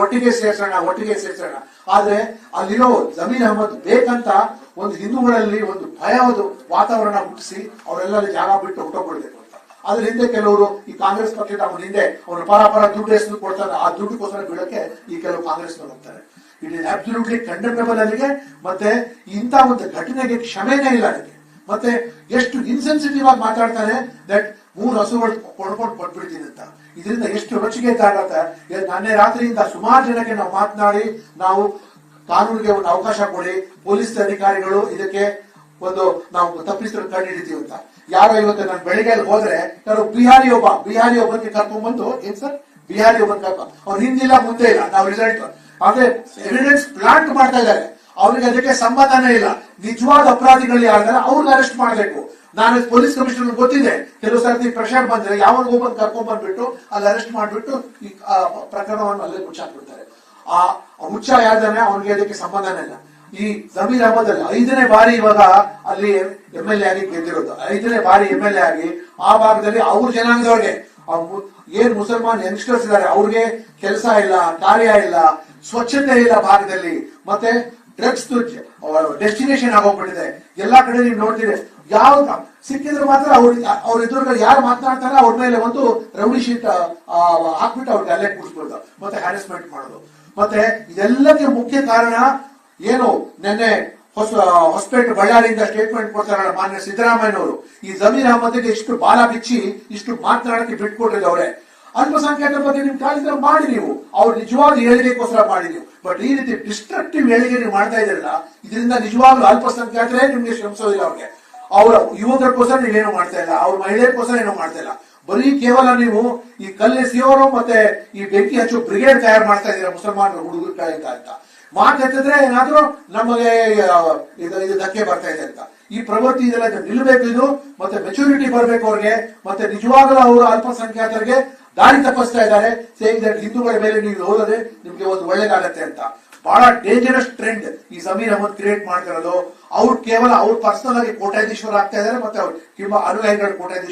ಒಟ್ಟಿಗೆ ಸೇರ್ಸೋಣ ಒಟ್ಟಿಗೆ ಸೇರ್ಸೋಣ. ಆದ್ರೆ ಅಲ್ಲಿರೋ ಜಮೀನ್ ಅಹಮದ್ ಬೇಕಂತ ಒಂದು ಹಿಂದೂಗಳಲ್ಲಿ ಒಂದು ಭಯದ ವಾತಾವರಣ ಹುಟ್ಟಿಸಿ ಅವರೆಲ್ಲ ಜಾಗ ಬಿಟ್ಟು ಹೊಟ್ಟೋಗ್ಬಿಡ್ಬೇಕು ಅಂತ. ಅದ್ರ ಹಿಂದೆ ಕೆಲವರು ಈ ಕಾಂಗ್ರೆಸ್ ಪಕ್ಷದ ಅವನ ಹಿಂದೆ ಪರಪರ ಪರ ಪರ ದುಡ್ಡು ಎಸ್ ಕೊಡ್ತಾರೆ, ಆ ದುಡ್ಡುಗೋಸ್ಕರ ಬೀಳಕ್ಕೆ ಈ ಕೆಲವು ಕಾಂಗ್ರೆಸ್ ಹೋಗ್ತಾರೆ. ಇಟ್ ಇಸ್ ಅಬ್ಸಲ್ಯೂಟ್ಲಿ ಕಂಡೆಮ್ನಬಲ್ ಅಲ್ಲಿಗೆ. ಮತ್ತೆ ಇಂಥ ಒಂದು ಘಟನೆಗೆ ಕ್ಷಮೆನೇ ಇಲ್ಲ ಅದಕ್ಕೆ ಮತ್ತೆ ಎಷ್ಟು ಇನ್ಸೆನ್ಸಿಟಿವ್ ಆಗಿ ಮಾತಾಡ್ತಾರೆ ದಟ್ ಮೂರು ಹಸುಗಳು ಕೊಡ್ಕೊಂಡು ಕೊಟ್ಬಿಡ್ತೀನಿ ಅಂತ. ಇದರಿಂದ ಎಷ್ಟು ರೊಚ್ಚಿಗೆ ಆಗತ್ತೆ ನಾನೇ ರಾತ್ರಿಯಿಂದ ಸುಮಾರು ಜನಕ್ಕೆ ನಾವು ಮಾತನಾಡಿ, ನಾವು ಕಾನೂನಿಗೆ ಒಂದು ಅವಕಾಶ ಕೊಡಿ, ಪೊಲೀಸ್ ಅಧಿಕಾರಿಗಳು ಇದಕ್ಕೆ ಒಂದು ನಾವು ತಪ್ಪಿಸ್ತಾರೆ ಕಂಡು ಹಿಡಿತೀವಿ ಅಂತ. ಯಾರೋ ಇವತ್ತು ನಾನು ಬೆಳಿಗ್ಗೆ ಹೋದ್ರೆ, ಯಾರೋ ಬಿಹಾರಿ ಒಬ್ಬ, ಬಿಹಾರಿ ಒಬ್ಬನಿಗೆ ಕರ್ಕೊಂಡ್ಬಂದು ಏನ್ ಸರ್? ಬಿಹಾರಿ ಒಬ್ಬನ್ ಕರ್ಕೊಂಡು ಅವ್ರು ಹಿಂದಿಲ್ಲ, ಮುಂದೆ ಇಲ್ಲ, ನಾವು ರಿಸಲ್ಟ್ ಆದ್ರೆ ಎವಿಡೆನ್ಸ್ ಪ್ಲಾಂಟ್ ಮಾಡ್ತಾ ಇದ್ದಾರೆ. ಅವ್ರಿಗೆ ಅದಕ್ಕೆ ಸಂಬಂಧನೇ ಇಲ್ಲ. ನಿಜವಾದ ಅಪರಾಧಿಗಳು ಯಾರಿದ್ದಾರೆ ಅವ್ರಿಗೆ ಅರೆಸ್ಟ್ ಮಾಡಬೇಕು. ನಾನು ಪೊಲೀಸ್ ಕಮಿಷನರ್ ಗೊತ್ತಿದೆ. ಕೆಲವು ಸರ್ತಿ ಪ್ರೆಷರ್ ಬಂದ್ರೆ ಯಾವಾಗ ಒಬ್ಬನ್ ಕರ್ಕೊಂಡ್ ಬಂದ್ಬಿಟ್ಟು ಅಲ್ಲಿ ಅರೆಸ್ಟ್ ಮಾಡ್ಬಿಟ್ಟು ಪ್ರಕರಣವನ್ನು ಅಲ್ಲೇ ಮುಚ್ಚಾಕ್ಬಿಡ್ತಾರೆ. ಆ ಮುಚ್ಚ ಯಾವ್ದಾನೆ ಅವನಿಗೆ ಅದಕ್ಕೆ ಸಂಬಂಧನೇ ಇಲ್ಲ. ಈ ಜಮೀರ್ ಅಹಮದ್ ಐದನೇ ಬಾರಿ ಇವಾಗ ಅಲ್ಲಿ ಎಂ ಎಲ್ ಎ ಆಗಿ ಗೆದ್ದಿರೋದು. ಐದನೇ ಬಾರಿ ಎಂ ಎಲ್ ಎ ಆಗಿ ಆ ಭಾಗದಲ್ಲಿ ಅವ್ರ ಜನಾಂಗದವ್ರಿಗೆ ಏನ್ ಮುಸಲ್ಮಾನ್ ಯಂಗ್ಸ್ಟರ್ಸ್ ಇದಾರೆ ಅವ್ರಿಗೆ ಕೆಲಸ ಇಲ್ಲ, ಕಾರ್ಯ ಇಲ್ಲ, ಸ್ವಚ್ಛತೆ ಇಲ್ಲ ಭಾಗದಲ್ಲಿ. ಮತ್ತೆ ಡ್ರಗ್ಸ್ ಡೆಸ್ಟಿನೇಷನ್ ಆಗೋಗ್ಬಿಟ್ಟಿದೆ ಎಲ್ಲಾ ಕಡೆ ನೀವು ನೋಡ್ತೀರಿ. ಯಾವ ಸಿಕ್ಕಿದ್ರೆ ಮಾತ್ರ ಅವ್ರ ಅವ್ರ ಎದುರುಗಳು ಯಾರು ಮಾತನಾಡ್ತಾರೆ ಅವ್ರ ಮೇಲೆ ಒಂದು ರೌಡಿ ಶೀಟ್ ಹಾಕ್ಬಿಟ್ಟು ಅವ್ರಿಗೆ ಅಲ್ಲೇ ಕೂಡಿಸ್ಬಿಡ್ದು ಮತ್ತೆ ಹ್ಯಾರಸ್ಮೆಂಟ್ ಮಾಡೋದು. ಮತ್ತೆ ಇದೆಲ್ಲಕ್ಕೆ ಮುಖ್ಯ ಕಾರಣ ಏನು? ನಿನ್ನೆ ಹೊಸ, ಹೊಸಪೇಟೆ ಬಳ್ಳಾರಿಯಿಂದ ಸ್ಟೇಟ್ಮೆಂಟ್ ಕೊಡ್ತಾರಲ್ಲ ಮಾನ್ಯ ಸಿದ್ದರಾಮಯ್ಯನವರು. ಈ ಜಮೀನ್ ಅಹಮದ್ಗೆ ಇಷ್ಟು ಬಾಲ ಬಿಚ್ಚಿ, ಇಷ್ಟು ಮಾತನಾಡಕ್ಕೆ ಬಿಟ್ಕೊಟ್ಟಿದ್ದವ್ರೆ ಅಲ್ಪಸಂಖ್ಯಾತರ ಬಗ್ಗೆ ನಿಮ್ ಕಾಲಿದ್ರೆ ಮಾಡಿ ನೀವು. ಅವ್ರು ನಿಜವಾದ ಏಳಿಗೆಗೋಸ್ಕರ ಮಾಡಿ ನೀವು. ಬಟ್ ಈ ರೀತಿ ಡಿಸ್ಟ್ರಕ್ಟಿವ್ ಹೇಳಿಕೆ ನೀವು ಮಾಡ್ತಾ ಇದ್ರಲ್ಲ ಇದರಿಂದ ನಿಜವಾಗ್ಲೂ ಅಲ್ಪಸಂಖ್ಯಾತರೇ ನಿಮ್ಗೆ ಶ್ರಮಿಸೋದಿಲ್ಲ ಅವ್ರಿಗೆ. ಅವರ ಯುವಕರಿಗೋಸ್ಕರ ನೀವೇನು ಮಾಡ್ತಾ ಇಲ್ಲ, ಅವ್ರ ಮಹಿಳೆಯರಿಗೋಸ್ಕರ ಏನು ಮಾಡ್ತಾ ಇಲ್ಲ. ಬರೀ ಕೇವಲ ನೀವು ಈ ಕಲ್ಲೆಸೆಯೋರು ಮತ್ತೆ ಈ ಬೆಂಕಿ ಹಚ್ಚು ಬ್ರಿಗೇಡ್ ತಯಾರು ಮಾಡ್ತಾ ಇದ್ದೀರಾ ಮುಸಲ್ಮಾನರು, ಹುಡುಗರು ಕಾಯಕ ಅಂತ ಮಾತಾಡ್ತಿದ್ರೆ ಏನಾದ್ರೂ ನಮಗೆ ಇದು ಧಕ್ಕೆ ಬರ್ತಾ ಇದೆ ಅಂತ. ಈ ಪ್ರವೃತ್ತಿ ಇದೆಲ್ಲ ನಿಲ್ಲಬೇಕು ಇದು, ಮತ್ತೆ ಮೆಚುರಿಟಿ ಬರಬೇಕು ಅವ್ರಿಗೆ, ಮತ್ತೆ ನಿಜವಾಗ್ಲೂ ಅವರು ಅಲ್ಪಸಂಖ್ಯಾತರಿಗೆ ದಾರಿ ತಪ್ಪಿಸ್ತಾ ಇದ್ದಾರೆ. ಹಿಂದೂಗಳ ಮೇಲೆ ನೀವು ಹೋದರೆ ನಿಮ್ಗೆ ಒಂದು ಒಳ್ಳೇದಾಗತ್ತೆ ಅಂತ. ಬಹಳ ಡೇಂಜರಸ್ ಟ್ರೆಂಡ್ ಈ ಸಮೀರ್ ಅಹಮದ್ ಕ್ರಿಯೇಟ್ ಮಾಡ್ತಿರೋದು. ಅವ್ರು ಕೇವಲ ಅವ್ರು ಪರ್ಸನಲ್ ಆಗಿ ಕೋಟ್ಯಾಧೀಶ್ವರ ಆಗ್ತಾ ಇದಾರೆ ಮತ್ತೆ ಅವ್ರು ಕಿಂಬ ಅನುಯಾಯಿಗಳು ಕೋಟ್ಯಾಧೀಶ್ವರ